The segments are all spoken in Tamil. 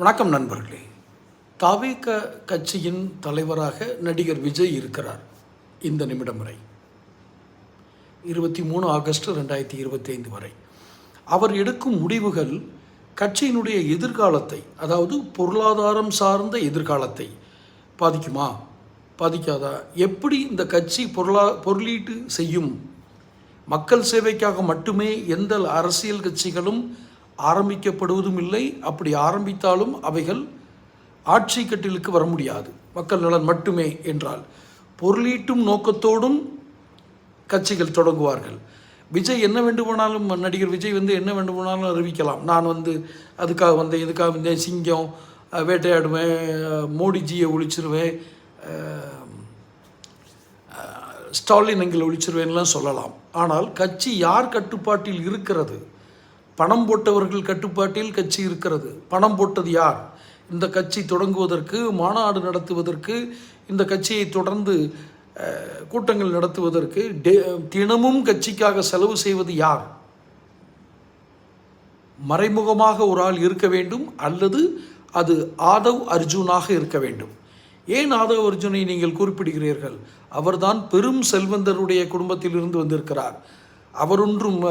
வணக்கம் நண்பர்களே. தவிக கட்சியின் தலைவராக நடிகர் விஜய் இருக்கிறார் இந்த நிமிடம் வரை இருபத்தி மூணு ஆகஸ்ட் ரெண்டாயிரத்தி இருபத்தைந்து வரை. அவர் எடுக்கும் முடிவுகள் கட்சியினுடைய எதிர்காலத்தை அதாவது பொருளாதாரம் சார்ந்த எதிர்காலத்தை பாதிக்குமா? பாதிக்காதா? எப்படி இந்த கட்சி பொருளா பொருளீட்டு செய்யும்? மக்கள் சேவைக்காக மட்டுமே எந்த அரசியல் கட்சிகளும் ஆரம்பிக்கப்படுவதும் இல்லை அப்படி ஆரம்பித்தாலும் அவைகள் ஆட்சி கட்டிலுக்கு வர முடியாது. மக்கள் நலன் மட்டுமே என்றால் பொருளீட்டும் நோக்கத்தோடும் கட்சிகள் தொடங்குவார்கள். விஜய் என்ன வேண்டுமானாலும் நடிகர் விஜய் வந்து என்ன வேண்டுமானாலும் அறிவிக்கலாம். நான் வந்து அதுக்காக வந்தேன் இதுக்காக வந்தேன் சிங்கம் வேட்டையாடுவேன் மோடிஜியை ஒழிச்சிருவேன் ஸ்டாலின் எங்களை ஒழிச்சிருவேன்லாம் சொல்லலாம். ஆனால் கட்சி யார் கட்டுப்பாட்டில் இருக்கிறது? பணம் போட்டவர்கள் கட்டுப்பாட்டில் கட்சி இருக்கிறது. பணம் போட்டது யார்? இந்த கட்சி தொடங்குவதற்கு மாநாடு நடத்துவதற்கு இந்த கட்சியை தொடர்ந்து கூட்டங்கள் நடத்துவதற்கு டே- தினமும் கட்சிக்காக செலவு செய்வது யார்? மறைமுகமாக ஒரு ஆள் இருக்க வேண்டும் அல்லது அது ஆதவ் அர்ஜுனாக இருக்க வேண்டும். ஏன் ஆதவ் அர்ஜுனை நீங்கள் குறிப்பிடுகிறீர்கள்? அவர்தான் பெரும் செல்வந்தருடைய குடும்பத்திலிருந்து வந்திருக்கிறார். அவரொன்றும்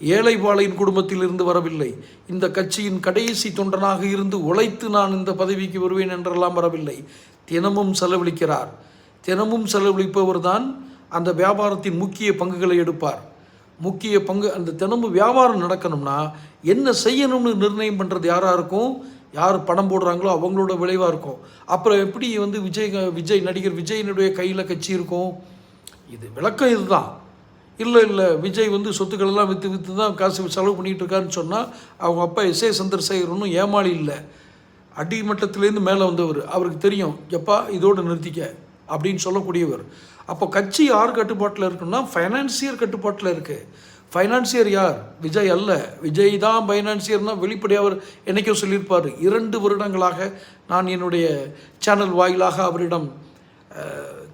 ஏழைபாளையின் குடும்பத்தில் குடும்பத்திலிருந்து வரவில்லை. இந்த கட்சியின் கடைசி தொண்டனாக இருந்து உழைத்து நான் இந்த பதவிக்கு வருவேன் என்றெல்லாம் வரவில்லை. தினமும் செலவழிக்கிறார். தினமும் செலவழிப்பவர் தான் அந்த வியாபாரத்தின் முக்கிய பங்குகளை எடுப்பார். முக்கிய பங்கு அந்த தினமும் வியாபாரம் நடக்கணும்னா என்ன செய்யணும்னு நிர்ணயம் பண்ணுறது யாராக இருக்கும்? யார் பணம் போடுறாங்களோ அவங்களோட விளைவாக இருக்கும். அப்புறம் எப்படி வந்து விஜய் விஜய் நடிகர் விஜயினுடைய கையில் கட்சி இருக்கும்? இது விளக்கம் இதுதான். இல்லை இல்லை விஜய் வந்து சொத்துக்கள் எல்லாம் விற்று விற்று தான் காசு செலவு பண்ணிகிட்டு இருக்காருன்னு சொன்னால் அவங்க அப்பா எஸ் ஏ சந்திரசேகர் ஒன்றும் ஏமாளி இல்லை. அடிமட்டத்திலேருந்து மேலே வந்தவர். அவருக்கு தெரியும் எப்பா இதோடு நிறுத்திக்க அப்படின்னு சொல்லக்கூடியவர். அப்போ கட்சி யார் கட்டுப்பாட்டில் இருக்குன்னா ஃபைனான்சியர் கட்டுப்பாட்டில் இருக்குது ஃபைனான்சியர் யார்? விஜய் அல்ல. விஜய் தான் ஃபைனான்சியர்னால் வெளிப்படையாக அவர் என்னைக்கோ சொல்லியிருப்பார். இரண்டு வருடங்களாக நான் என்னுடைய சேனல் வாயிலாக அவரிடம்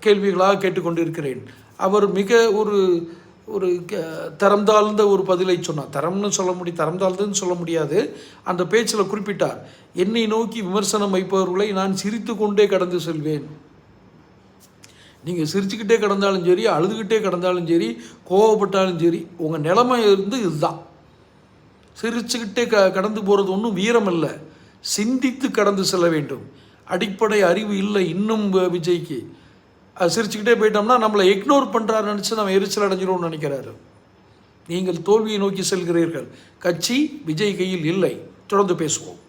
கேள்விகளாக கேட்டுக்கொண்டிருக்கிறேன். அவர் மிக ஒரு ஒரு க- தரம் தாழ்ந்த ஒரு பதிலை சொன்னார். தரம்னு சொல்ல முடியும் தரம் தாழ்ந்ததுன்னு சொல்ல முடியாது. அந்த பேச்சில் குறிப்பிட்டார் என்னை நோக்கி விமர்சனம் வைப்பவர்களை நான் சிரித்து கொண்டே கடந்து செல்வேன். நீங்கள் சிரிச்சுக்கிட்டே கிடந்தாலும் சரி அழுதுகிட்டே கிடந்தாலும் சரி கோவப்பட்டாலும் சரி உங்கள் நிலைமை இருந்து இதுதான். சிரிச்சுக்கிட்டே க கடந்து போகிறது ஒன்றும் வீரம் இல்லை சிந்தித்து கடந்து செல்ல வேண்டும். அடிப்படை அறிவு இல்லை இன்னும் விஜய்க்கு. சிரிச்சுக்கிட்டே போயிட்டோம்னா நம்மளை இக்னோர் பண்ணுறாரு நினச்சி நம்ம எரிச்சல் அடைஞ்சிரும்னு நினைக்கிறாரு. நீங்கள் தோல்வியை நோக்கி செல்கிறீர்கள். கட்சி விஜய் கையில் இல்லை. தொடர்ந்து பேசுவோம்.